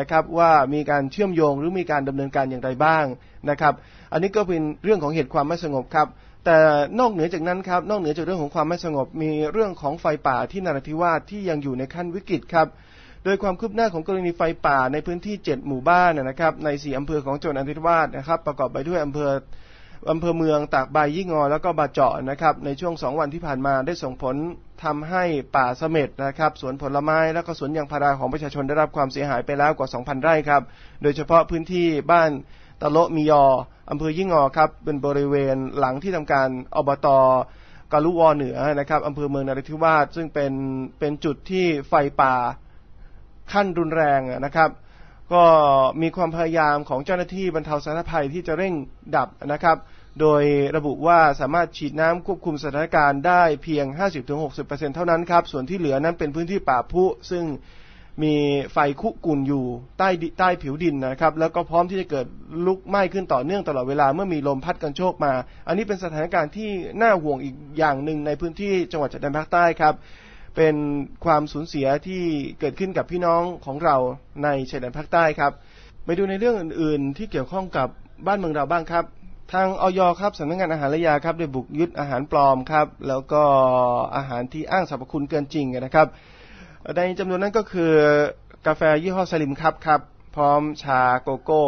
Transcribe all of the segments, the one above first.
นะครับว่ามีการเชื่อมโยงหรือมีการดำเนินการอย่างไรบ้างนะครับ อันนี้ก็เป็นเรื่องของเหตุความไม่สงบครับ แต่นอกเหนือจากนั้นครับนอกเหนือจากเรื่องของความไม่สงบ มีเรื่องของไฟป่าที่นราธิวาสที่ยังอยู่ในขั้นวิกฤตครับ โดยความคืบหน้าของกรณีไฟป่าในพื้นที่ 7 หมู่บ้านนะครับใน 4 อำเภอของจังหวัดนราธิวาสนะครับ ประกอบไปด้วยอำเภอ อำเภอเมืองตากใบยี่งอ แล้วก็บาเจาะนะครับในช่วง2วันที่ผ่านมาได้ส่งผลทำให้ป่าเสม็ดนะครับสวนผลไม้แล้วก็สวนยางพาราของประชาชนได้รับความเสียหายไปแล้วกว่า 2,000 ไร่ครับ โดยเฉพาะพื้นที่บ้านตะโลมียออำเภอยี่งอครับเป็นบริเวณหลังที่ทำการอบตกาลุวอเหนือนะครับอำเภอเมืองนราธิวาสซึ่งเป็นเป็นจุดที่ไฟป่าขั้นรุนแรงนะครับ ก็มีความพยายามของเจ้าหน้าที่บรรเทาสาธารณภัยที่จะเร่งดับนะครับ โดยระบุว่าสามารถฉีดน้ำควบคุมสถานการณ์ได้เพียง 50-60%เท่านั้นครับ ส่วนที่เหลือนั้นเป็นพื้นที่ป่าพุซึ่งมีไฟคุกุ่นอยู่ใต้ใต้ผิวดินนะครับ แล้วก็พร้อมที่จะเกิดลุกไหม้ขึ้นต่อเนื่องตลอดเวลาเมื่อมีลมพัดกันโชกมา อันนี้เป็นสถานการณ์ที่น่าห่วงอีกอย่างหนึ่งในพื้นที่จังหวัดชายแดนภาคใต้ครับ เป็นความสูญเสียที่เกิดขึ้นกับพี่น้องของเราในชายแดนภาคใต้ครับไปดูในเรื่องอื่นๆ ที่เกี่ยวข้องกับบ้านเมืองเราบ้างครับ ทางออยครับสำนักงานอาหารและยาครับได้บุกยึดอาหารปลอมครับ แล้วก็อาหารที่อ้างสรรพคุณเกินจริงนะครับ ในจำนวนนั้นก็คือกาแฟยี่ห้อสลิมครับครับ พร้อมชาโกโก้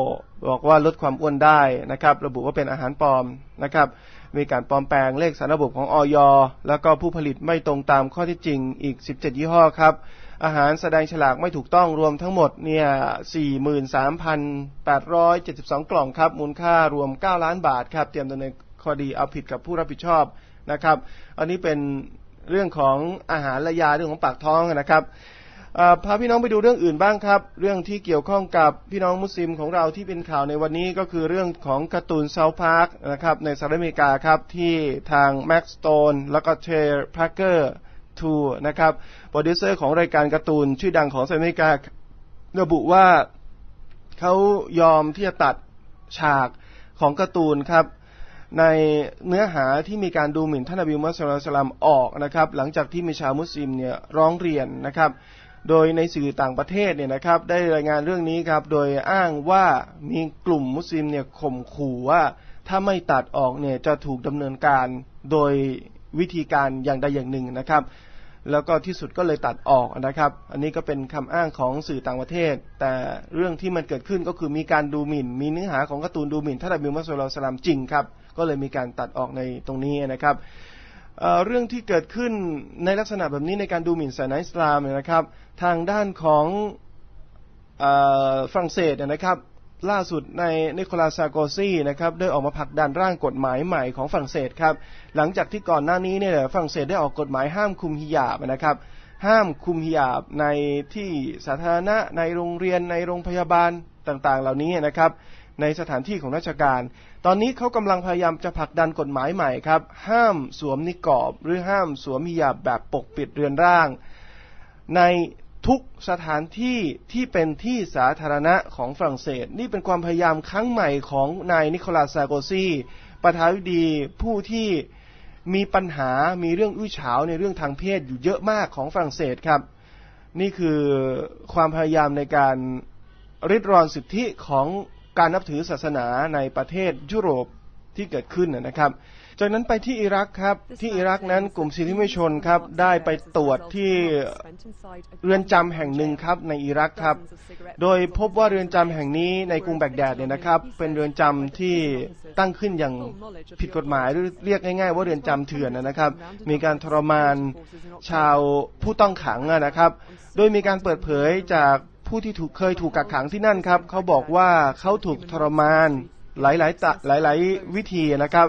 บอกว่าลดความอ้วนได้นะครับ ระบุว่าเป็นอาหารปลอมนะครับ มีการปลอมแปลงเลขสารระบบของออยแล้วก็ผู้ผลิตไม่ตรงตามข้อที่จริงอีก 17 ยี่ห้อครับ อาหารแสดงฉลากไม่ถูกต้องรวมทั้งหมดเนี่ย 43,872 กล่องครับ มูลค่ารวม 9 ล้านบาทครับ เตรียมดำเนินคดีเอาผิดกับผู้รับผิดชอบนะครับ อันนี้เป็นเรื่องของอาหารและยาเรื่องของปากท้องนะครับ พาพี่น้องไปดูเรื่องอื่นบ้างครับ เรื่องที่เกี่ยวข้องกับพี่น้องมุสลิมของเราที่เป็นข่าวในวันนี้ก็คือเรื่องของการ์ตูนเซาพาร์คนะครับในสหรัฐอเมริกาครับที่ทางแม็กสโตนแล้วก็เทร์พาร์เกอร์ทูนะครับโปรดิวเซอร์ของรายการการ์ตูนชื่อดังของสหรัฐอเมริการะบุว่าเขายอมที่จะตัดฉากของการ์ตูนครับในเนื้อหาที่มีการดูหมิ่นท่านอบีมุสลิมออกนะครับ หลังจากที่มีชาวมุสลิมเนี่ยร้องเรียนนะครับ โดยในสื่อต่างประเทศเนี่ยนะครับได้รายงานเรื่องนี้ครับโดยอ้างว่ามีกลุ่มมุสลิมเนี่ยข่มขู่ว่า ถ้าไม่ตัดออกเนี่ยจะถูกดำเนินการโดยวิธีการอย่างใดอย่างหนึ่งนะครับ แล้วก็ที่สุดก็เลยตัดออกนะครับ อันนี้ก็เป็นคำอ้างของสื่อต่างประเทศ แต่เรื่องที่มันเกิดขึ้นก็คือมีการดูหมิ่น มีเนื้อหาของการ์ตูนดูหมิ่นท่านอบีมุสลิมจริงครับก็เลยมีการตัดออกในตรงนี้นะครับ เรื่องที่เกิดขึ้นในลักษณะแบบนี้ในการดูหมิ่นศาสนาอิสลามนะครับ ทางด้านของฝรั่งเศสนะครับ ล่าสุดในนิโคลัสซาโกซีนะครับได้ออกมาผลักดันร่างกฎหมายใหม่ของฝรั่งเศสครับ หลังจากที่ก่อนหน้านี้เนี่ยฝรั่งเศสได้ออกกฎหมายห้ามคุมฮิญาบนะครับห้ามคุมฮิญาบในที่สาธารณะในโรงเรียนในโรงพยาบาลต่างๆ เหล่านี้นะครับ ในสถานที่ของราชการ ตอนนี้เขากำลังพยายามจะผลักดันกฎหมายใหม่ครับ ห้ามสวมนิกอบ หรือห้ามสวมฮิญาบแบบปกปิดเรือนร่าง ในทุกสถานที่ที่เป็นที่สาธารณะของฝรั่งเศส นี่เป็นความพยายามครั้งใหม่ของนายนิโคลัสซาโกซีประธานาธิบดีผู้ที่มีปัญหามีเรื่องอื้อฉาวในเรื่องทางเพศอยู่เยอะมากของฝรั่งเศสครับ นี่คือความพยายามในการริดรอนสิทธิของ การนับถือศาสนาในประเทศยุโรปที่เกิดขึ้นนะครับ จากนั้นไปที่อิรักครับ ที่อิรักนั้นกลุ่มสิทธิมนุษยชนครับได้ไปตรวจที่เรือนจำแห่งหนึ่งครับในอิรักครับ โดยพบว่าเรือนจำแห่งนี้ในกรุงแบกแดดเนี่ยนะครับ เป็นเรือนจำที่ตั้งขึ้นอย่างผิดกฎหมายหรือเรียกง่าย ๆ ว่าเรือนจำเถื่อนนะครับ มีการทรมานชาวผู้ต้องขังนะครับ โดยมีการเปิดเผยจาก ผู้ที่ถูกเคยถูกกักขังที่นั่นครับเขาบอกว่าเขาถูกทรมานหลายๆตะหลายๆวิธีนะครับ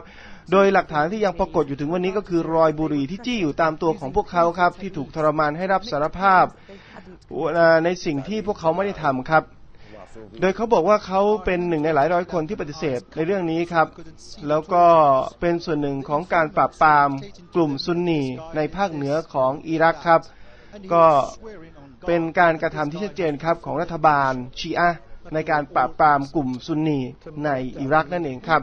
โดยหลักฐานที่ยังปรากฏอยู่ถึงวันนี้ก็คือรอยบุหรี่ที่จี้อยู่ตามตัวของพวกเขาครับ ที่ถูกทรมานให้รับสารภาพในสิ่งที่พวกเขาไม่ได้ทำครับโดยเขาบอกว่าเขาเป็นหนึ่งในหลายร้อยคนที่ปฏิเสธในเรื่องนี้ครับ แล้วก็เป็นส่วนหนึ่งของการปราบปรามกลุ่มซุนนีในภาคเหนือของอิรักครับ ก็เป็นการกระทำที่ชัดเจนครับของรัฐบาลชีอะในการปราบปรามกลุ่มซุนนีในอิรักนั่นเองครับ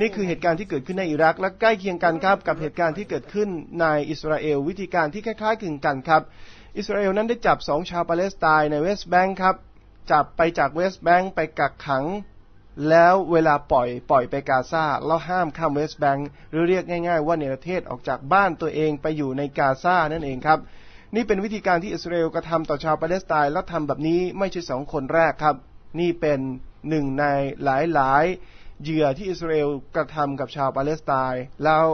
นี่คือเหตุการณ์ที่เกิดขึ้นในอิรัก และใกล้เคียงกันครับกับเหตุการณ์ที่เกิดขึ้นในอิสราเอล วิธีการที่คล้ายๆคลึงกันครับ อิสราเอลนั้นได้จับสองชาวปาเลสไตน์ในเวสต์แบงค์ครับจับไปจากเวสต์แบงค์ไปกักขัง แล้วเวลาปล่อยปล่อยไปกาซาแล้วห้ามข้ามเวสต์แบงค์หรือเรียกง่าย ๆ ว่าเนรเทศออกจากบ้านตัวเองไปอยู่ในกาซานั่นเองครับ นี่เป็นวิธีการที่อิสราเอลกระทำต่อชาวปาเลสไตน์และทำแบบนี้ไม่ใช่สองคนแรกครับ นี่เป็นหนึ่งในหลายๆเหยื่อที่อิสราเอลกระทำกับชาวปาเลสไตน์แล้ว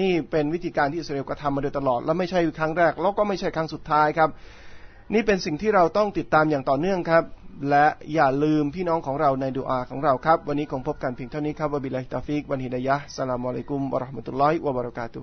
นี่เป็นวิธีการที่อิสราเอลกระทำมาโดยตลอด และไม่ใช่ครั้งแรก แล้วก็ไม่ใช่ครั้งสุดท้ายครับ นี่เป็นสิ่งที่เราต้องติดตามอย่างต่อเนื่องครับ และอย่าลืมพี่น้องของเราในดูอาของเราครับ วันนี้คงพบกันเพียงเท่านี้ครับวบิลลาฮิตาฟิกวันฮิดายะฮ์สลามอะลัยกุมวะราะห์มะตุลลอฮิวะบะเราะกาตุ